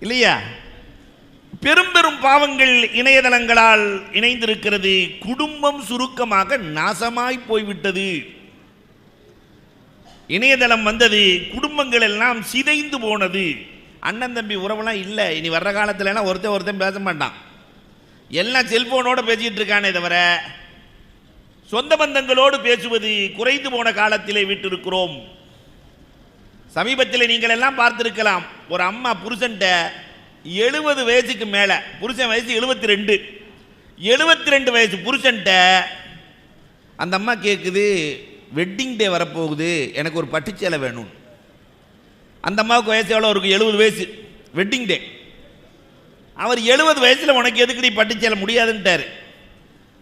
இல்லையா? பெரும் பெரும் பாவங்கள் இணையதளங்களால் இணைந்திருக்கிறது. குடும்பம் சுருக்கமாக நாசமாய் போய்விட்டது. இணையதளம் வந்தது குடும்பங்கள் எல்லாம் சிதைந்து போனது. அண்ணன் தம்பி உறவெல்லாம் இல்லை. இனி வர்ற காலத்துல எல்லாம் ஒருத்தன் ஒருத்தன் பேச மாட்டான். எல்லாம் செல்போனோட பேசிட்டு இருக்கானே தவிர சொந்த பந்தங்களோடு பேசுவது குறைந்து போன காலத்திலே விட்டிருக்கிறோம். சமீபத்தில் நீங்கள் எல்லாம் பார்த்துருக்கலாம் ஒரு அம்மா புருஷன்ட்ட எழுபது வயசுக்கு மேலே புருஷன் வயசு எழுபத்தி ரெண்டு எழுபத்தி ரெண்டு வயசு புருஷன்ட்ட அந்த அம்மா கேட்குது வெட்டிங் டே வரப்போகுது எனக்கு ஒரு பட்டுச்சேலை வேணும். அந்த அம்மாவுக்கு வயசு எவ்வளோ இருக்கும் எழுபது வயசு. வெட்டிங் டே அவர் எழுபது வயசில் உனக்கு எதுக்கு நீ பட்டுச்சேலை? முடியாதுன்ட்டார்.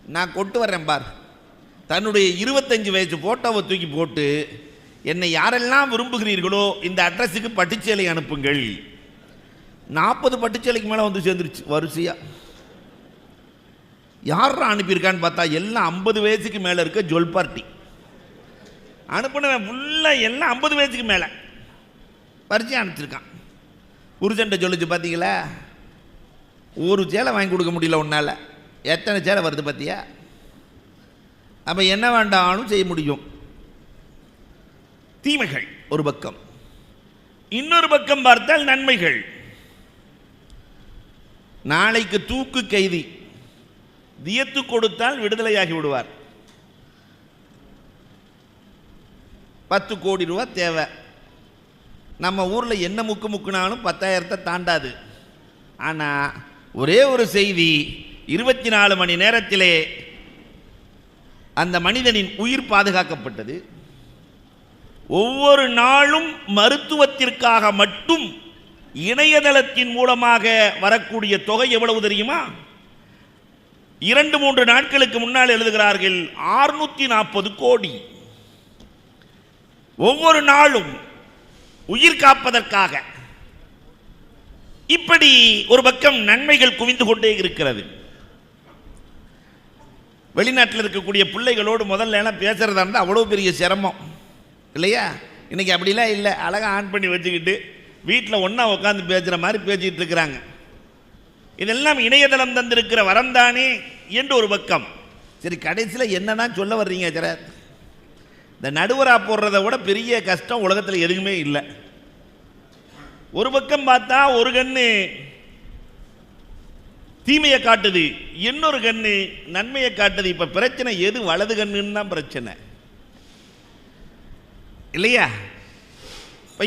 நான் கொட்டு வர்றேன் பார். தன்னுடைய இருபத்தஞ்சு வயசு ஃபோட்டோவை தூக்கி போட்டு என்னை யாரெல்லாம் விரும்புகிறீர்களோ இந்த அட்ரஸுக்கு பட்டுச்சேலை அனுப்புங்கள். நாற்பது பட்டுச்சேலைக்கு மேலே வந்து சேர்ந்துருச்சு வரிசையா. யாரா அனுப்பியிருக்கான்னு பார்த்தா எல்லாம் ஐம்பது வயசுக்கு மேலே இருக்க ஜொல் பார்ட்டி. அனுப்பினவன் ஃபுல்லாக எல்லாம் ஐம்பது வயசுக்கு மேலே. பரிச்சயம் அனுப்பிச்சிருக்கான். புருஷன்ட்ட சொல்லிச்சு பார்த்தீங்களா ஒரு சேலை வாங்கி கொடுக்க முடியல உன்னால். எத்தனை சேலை வருது பார்த்தியா அப்போ என்ன வேண்டாம்னு செய்ய முடியும். தீமைகள். ஒரு பக்கம். இன்னொரு பக்கம் பார்த்தால் நன்மைகள். நாளைக்கு தூக்கு கைதி. தியத்து கொடுத்தால் விடுதலையாகி விடுவார். பத்து கோடி ரூபா தேவை. நம்ம ஊரில் என்ன முக்கு முக்குனாலும் பத்தாயிரத்தை தாண்டாது. ஆனால் ஒரே ஒரு செய்தி இருபத்தி நாலு மணி நேரத்திலே அந்த மனிதனின் உயிர் பாதுகாக்கப்பட்டது. ஒவ்வொரு நாளும் மருத்துவத்திற்காக மட்டும் இணையதளத்தின் மூலமாக வரக்கூடிய தொகை எவ்வளவு தெரியுமா? இரண்டு மூன்று நாட்களுக்கு முன்னால் எழுதுகிறார்கள் ஆறுநூத்தி நாற்பது கோடி. ஒவ்வொரு நாளும் உயிர் காப்பதற்காக. இப்படி ஒரு பக்கம் நன்மைகள் குவிந்து கொண்டே இருக்கிறது. வெளிநாட்டில் இருக்கக்கூடிய பிள்ளைகளோடு முதல்ல பேசுறதா இருந்தால் அவ்வளோ பெரிய சிரமம். இல்லையா? இன்னைக்கு அப்படிலாம் இல்லை. அழகாக ஆன் பண்ணி வச்சுக்கிட்டு வீட்டில் ஒன்றா உட்காந்து பேசுகிற மாதிரி பேசிகிட்டு இருக்கிறாங்க. இதெல்லாம் இணையதளம் தந்திருக்கிற வரம்தானே என்று ஒரு பக்கம். சரி கடைசியில் என்னதான் சொல்ல வர்றீங்க சார் இந்த நடுவராக போடுறத விட பெரிய கஷ்டம் உலகத்தில் எதுவுமே இல்லை. ஒரு பக்கம் பார்த்தா ஒரு கண்ணு தீமையை காட்டுது இன்னொரு கண்ணு நன்மையை காட்டுது. இப்போ பிரச்சனை எது? வலது கண்ணுன்னு தான் பிரச்சனை. இல்லையா? இப்போ